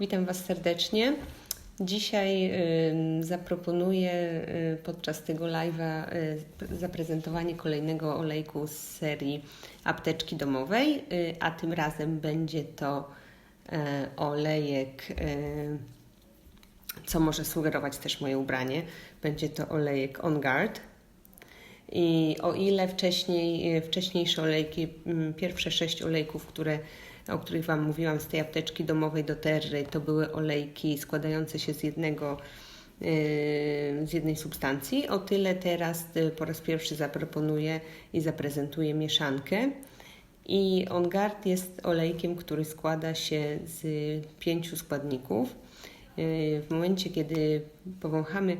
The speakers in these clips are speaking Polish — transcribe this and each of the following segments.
Witam Was serdecznie. Dzisiaj zaproponuję y, podczas tego live'a y, zaprezentowanie kolejnego olejku z serii apteczki domowej, y, a tym razem będzie to olejek, co może sugerować też moje ubranie. Będzie to olejek On Guard. I o ile wcześniej, wcześniejsze olejki, mm, pierwsze sześć olejków, które o których Wam mówiłam z tej apteczki domowej do Terry, to były olejki składające się z jednego yy, z jednej substancji. O tyle teraz yy, po raz pierwszy zaproponuję i zaprezentuję mieszankę. I On Guard jest olejkiem, który składa się z pięciu składników. Yy, w momencie, kiedy powąchamy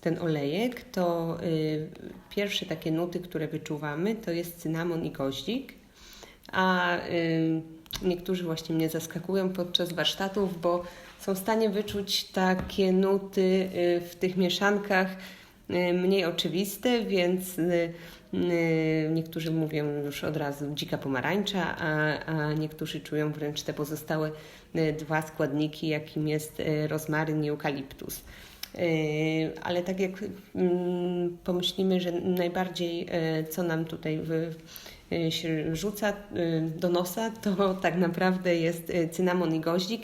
ten olejek, to pierwsze takie nuty, które wyczuwamy, to jest cynamon i goździk, a niektórzy właśnie mnie zaskakują podczas warsztatów, bo są w stanie wyczuć takie nuty y, w tych mieszankach y, mniej oczywiste, więc y, niektórzy mówią już od razu dzika pomarańcza, a, a niektórzy czują wręcz te pozostałe dwa składniki, jakim jest rozmaryn i eukaliptus. Ale tak jak mm, pomyślimy, że najbardziej co nam tutaj w, się rzuca y, do nosa, to tak naprawdę jest y, cynamon i goździk.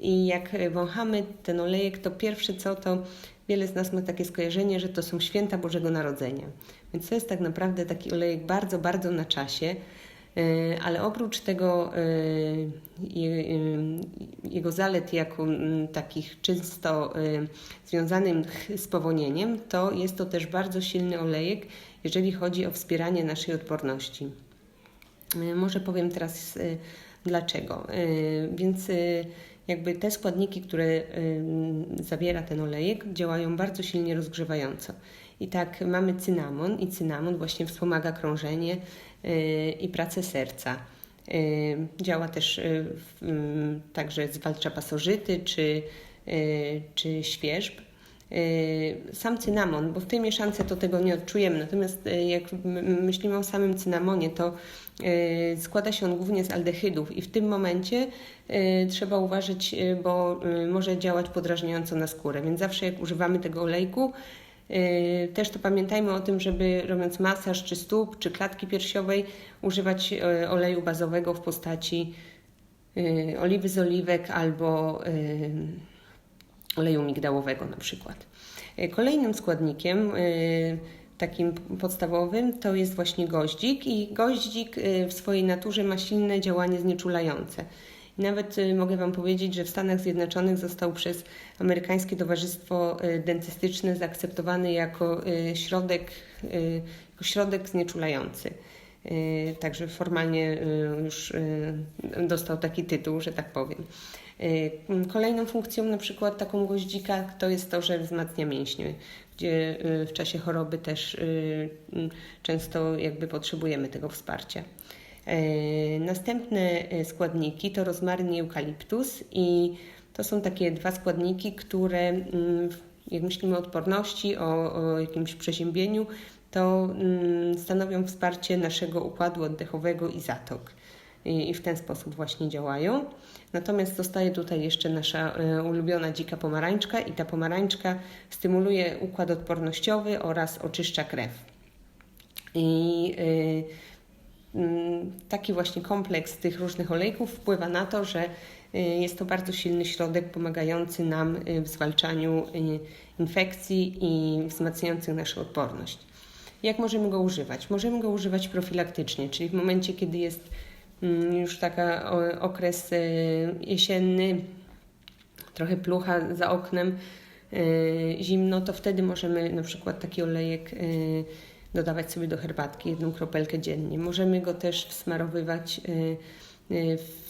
I jak wąchamy ten olejek, to pierwsze co to wiele z nas ma takie skojarzenie, że to są święta Bożego Narodzenia. Więc to jest tak naprawdę taki olejek bardzo, bardzo na czasie. Ale oprócz tego jego zalet jako takich czysto związanych z powonieniem, to jest to też bardzo silny olejek, jeżeli chodzi o wspieranie naszej odporności. Może powiem teraz dlaczego. Więc jakby te składniki, które zawiera ten olejek, działają bardzo silnie rozgrzewająco. I tak mamy cynamon i cynamon właśnie wspomaga krążenie i pracę serca. Działa też także zwalcza pasożyty czy, czy świerzb. Y, sam cynamon, bo w tej mieszance to tego nie odczujemy. Natomiast y, jak myślimy o samym cynamonie, to y, składa się on głównie z aldehydów i w tym momencie trzeba uważać, bo może działać podrażniająco na skórę. Więc zawsze jak używamy tego olejku, też to pamiętajmy o tym, żeby robiąc masaż czy stóp, czy klatki piersiowej, używać oleju bazowego w postaci oliwy z oliwek albo oleju migdałowego na przykład. Kolejnym składnikiem takim podstawowym to jest właśnie goździk i goździk w swojej naturze ma silne działanie znieczulające. Nawet mogę Wam powiedzieć, że w Stanach Zjednoczonych został przez amerykańskie towarzystwo dentystyczne zaakceptowany jako środek, jako środek znieczulający. Także formalnie już dostał taki tytuł, że tak powiem. Y, kolejną funkcją, na przykład taką goździka, to jest to, że wzmacnia mięśnie, gdzie y, w czasie choroby też y, często jakby potrzebujemy tego wsparcia. Następne składniki to rozmaryn i eukaliptus i to są takie dwa składniki, które mm, jak myślimy o odporności, o, o jakimś przeziębieniu, to mm, stanowią wsparcie naszego układu oddechowego i zatok i w ten sposób właśnie działają. Natomiast zostaje tutaj jeszcze nasza e, ulubiona dzika pomarańczka i ta pomarańczka stymuluje układ odpornościowy oraz oczyszcza krew. I e, taki właśnie kompleks tych różnych olejków wpływa na to, że e, jest to bardzo silny środek pomagający nam w zwalczaniu infekcji i wzmacniający naszą odporność. Jak możemy go używać? Możemy go używać profilaktycznie, czyli w momencie, kiedy jest Mm, już taka okres y, jesienny, trochę plucha za oknem, y, zimno, to wtedy możemy na przykład taki olejek y, dodawać sobie do herbatki, jedną kropelkę dziennie. Możemy go też wsmarowywać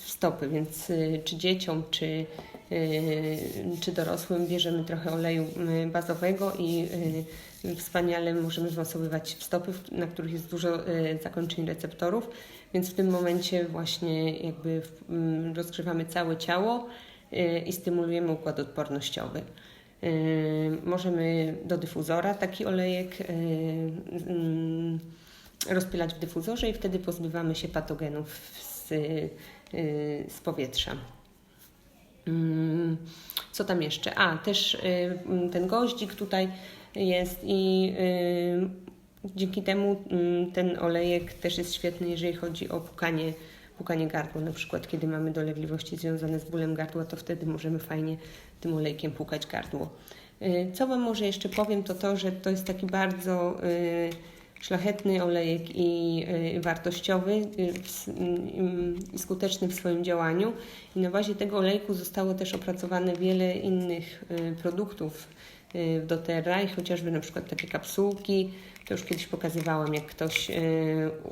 w stopy, więc czy dzieciom, czy, czy dorosłym bierzemy trochę oleju bazowego i wspaniale możemy wmasowywać w stopy, na których jest dużo zakończeń receptorów więc w tym momencie właśnie jakby mm, rozgrzewamy całe ciało y, i stymulujemy układ odpornościowy. Y, możemy do dyfuzora taki olejek y, mm, rozpylać w dyfuzorze i wtedy pozbywamy się patogenów z, z powietrza. Mm, Co tam jeszcze? A, też y, mm, ten goździk tutaj jest i y, dzięki temu ten olejek też jest świetny, jeżeli chodzi o pukanie, pukanie gardła. Na przykład, kiedy mamy dolegliwości związane z bólem gardła, to wtedy możemy fajnie tym olejkiem pukać gardło. Y, Co Wam może jeszcze powiem, to to, że to jest taki bardzo y, szlachetny olejek i y, wartościowy y, w s- mm, i skuteczny w swoim działaniu. I na bazie tego olejku zostało też opracowane wiele innych y, produktów y, w doTERRA i chociażby na przykład takie kapsułki. To już kiedyś pokazywałam, jak ktoś, y,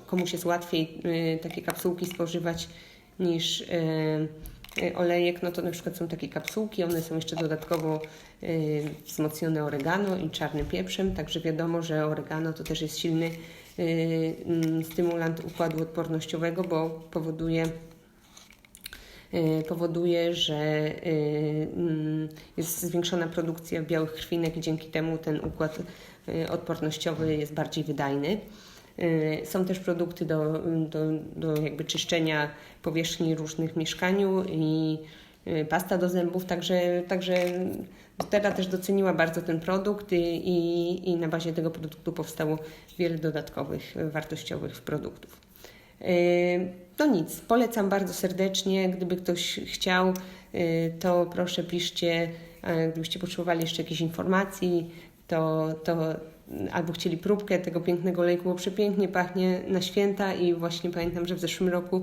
komuś jest łatwiej y, takie kapsułki spożywać niż y, y, olejek, no to na przykład są takie kapsułki, one są jeszcze dodatkowo y, wzmocnione oregano i czarnym pieprzem, także wiadomo, że oregano to też jest silny mm, stymulant układu odpornościowego, bo powoduje powoduje, że jest zwiększona produkcja białych krwinek i dzięki temu ten układ odpornościowy jest bardziej wydajny. Y, Są też produkty do, do, do jakby czyszczenia powierzchni różnych mieszkaniu i y, pasta do zębów, także, także Dotera też doceniła bardzo ten produkt i, i, na bazie tego produktu powstało wiele dodatkowych wartościowych produktów. No nic, polecam bardzo serdecznie. Gdyby ktoś chciał, to proszę piszcie, gdybyście potrzebowali jeszcze jakiejś informacji, to, to albo chcieli próbkę tego pięknego olejku, bo przepięknie pachnie na święta i właśnie pamiętam, że w zeszłym roku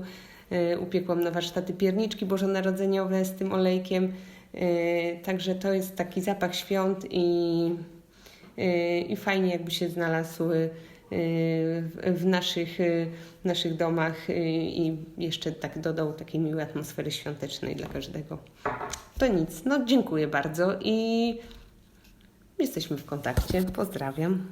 yy, upiekłam na warsztaty pierniczki bożonarodzeniowe z tym olejkiem. Yy, Także to jest taki zapach świąt i, yy, i fajnie jakby się znalazł w, naszych, w naszych domach i jeszcze tak dodał takiej miłej atmosfery świątecznej dla każdego. To nic, no dziękuję bardzo i jesteśmy w kontakcie. Pozdrawiam.